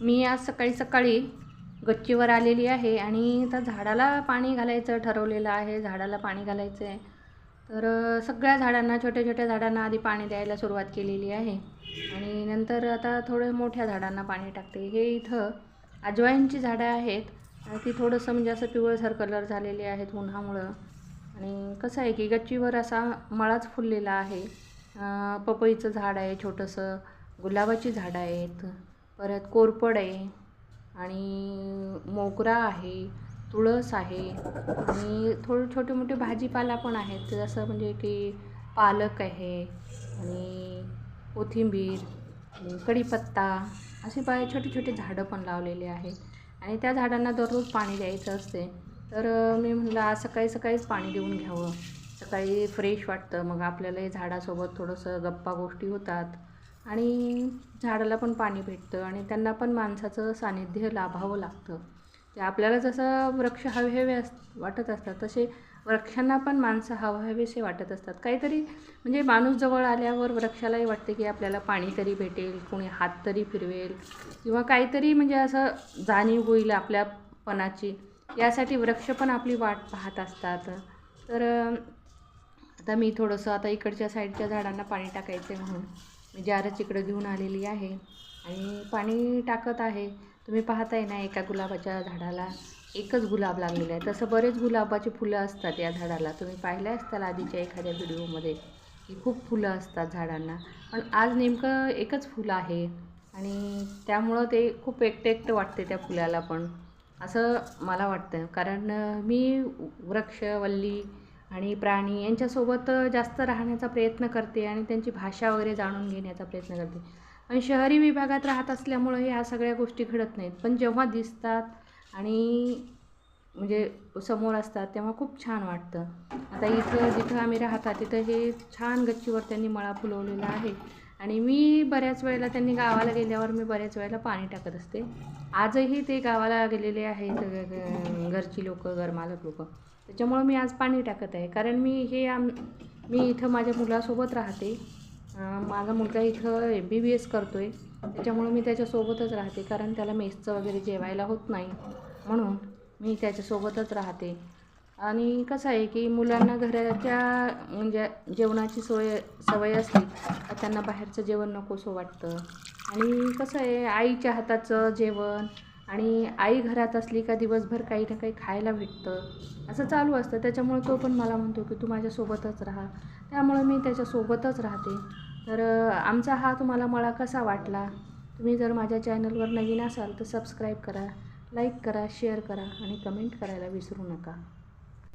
मी आज सकाळी सकाळी गच्चीवर आलेली आहे आणि त्या झाडाला पाणी घालायचं ठरवलेलं आहे. झाडाला पाणी घालायचं आहे तर सगळ्या झाडांना छोट्या छोट्या झाडांना आधी पाणी द्यायला सुरुवात केलेली आहे. आणि नंतर आता थोड्या मोठ्या झाडांना पाणी टाकते. हे इथं अजवाईनची झाडं आहेत. ती थोडंसं म्हणजे असं पिवळसर कलर झालेली आहेत उन्हामुळं. आणि कसं आहे की गच्चीवर असा मळाच फुललेला आहे. पपईचं झाड आहे छोटंसं. गुलाबाची झाडं आहेत. परत कोरपड आहे आणि मोगरा आहे तुळस आहे आणि थोडे छोटे मोठे भाजीपाला पण आहेत. जसं म्हणजे की पालक आहे आणि कोथिंबीर आणि कढीपत्ता असे बाय छोटे छोटे झाडं पण लावलेले आहेत. आणि त्या झाडांना दररोज पाणी द्यायचं असते. तर मी म्हणलं आज सकाळी सकाळीच पाणी देऊन घ्यावं. सकाळी फ्रेश वाटतं. मग आपल्याला हे झाडासोबत थोडंसं गप्पा गोष्टी होतात. आणि झाडाला पण पाणी भेटतं आणि त्यांना पण माणसाचं सानिध्य लाभावं लागतं. ते आपल्याला जसं वृक्ष हवे हवे अस वाटत असतात तसे वृक्षांना पण माणसं हवेसे वाटत असतात. काहीतरी म्हणजे माणूस जवळ आल्यावर वृक्षालाही वाटते की आपल्याला पाणी तरी भेटेल कोणी हात तरी फिरवेल किंवा काहीतरी म्हणजे असं जाणीव होईल आपल्यापणाची यासाठी वृक्ष पण आपली वाट पाहत असतात. तर आता मी थोडंसं आता इकडच्या साईडच्या झाडांना पाणी टाकायचं आहे म्हणून. म्हणजे मी जारच इकडं घेऊन आलेली आहे. आणि पाणी टाकत आहे. तुम्ही पाहताय ना एका गुलाबाच्या झाडाला एकच गुलाब लागलेला आहे. तसं बरेच गुलाबाची फुलं असतात या झाडाला. तुम्ही पाहिलं असताल आधीच्या एखाद्या व्हिडिओमध्ये की खूप फुलं असतात झाडांना. पण आज नेमकं एकच फुलं आहे. आणि त्यामुळं ते खूप एकटं एकटं वाटते त्या फुलाला पण. असं मला वाटतं. कारण मी वृक्ष वल्ली आणि प्राणी यांच्यासोबत जास्त राहण्याचा प्रयत्न करते आणि त्यांची भाषा वगैरे जाणून घेण्याचा प्रयत्न करते. आणि शहरी विभागात राहत असल्यामुळं ह्या सगळ्या गोष्टी घडत नाहीत. पण जेव्हा दिसतात आणि म्हणजे समोर असतात तेव्हा खूप छान वाटतं. आता इथं जिथं आम्ही राहतात तिथं हे छान गच्चीवर त्यांनी मळा फुलवलेला आहे. आणि मी बऱ्याच वेळेला त्यांनी गावाला गेल्यावर मी बऱ्याच वेळेला पाणी टाकत असते. आजही ते गावाला गेलेले आहेत घरची लोक घरमालक लोक. त्याच्यामुळं मी आज पाणी टाकत आहे. कारण मी हे आम मी इथं माझ्या मुलासोबत राहते. माझा मुलगा इथं एम बी बी एस करतो आहे त्याच्यामुळं मी त्याच्यासोबतच राहते. कारण त्याला मेसचं वगैरे जेवायला होत नाही. म्हणून मी त्याच्यासोबतच राहते. आणि कसं आहे की मुलांना घराच्या म्हणजे जेवणाची सोय सवय असली तर त्यांना बाहेरचं जेवण नकोसं वाटतं. आणि कसं आहे आईच्या हाताचं जेवण आणि आई घरात असली का दिवसभर काही ना काही खायला भेटतं. असं चालू असतं. त्याच्यामुळे तो पण मला म्हणतो की तू माझ्यासोबतच राहा. त्यामुळं मी त्याच्यासोबतच राहते. तर आमचा हा तुम्हाला मला कसा वाटला? तुम्ही जर माझ्या चॅनलवर नवीन असाल तर सबस्क्राईब करा लाईक करा शेअर करा आणि कमेंट करायला विसरू नका.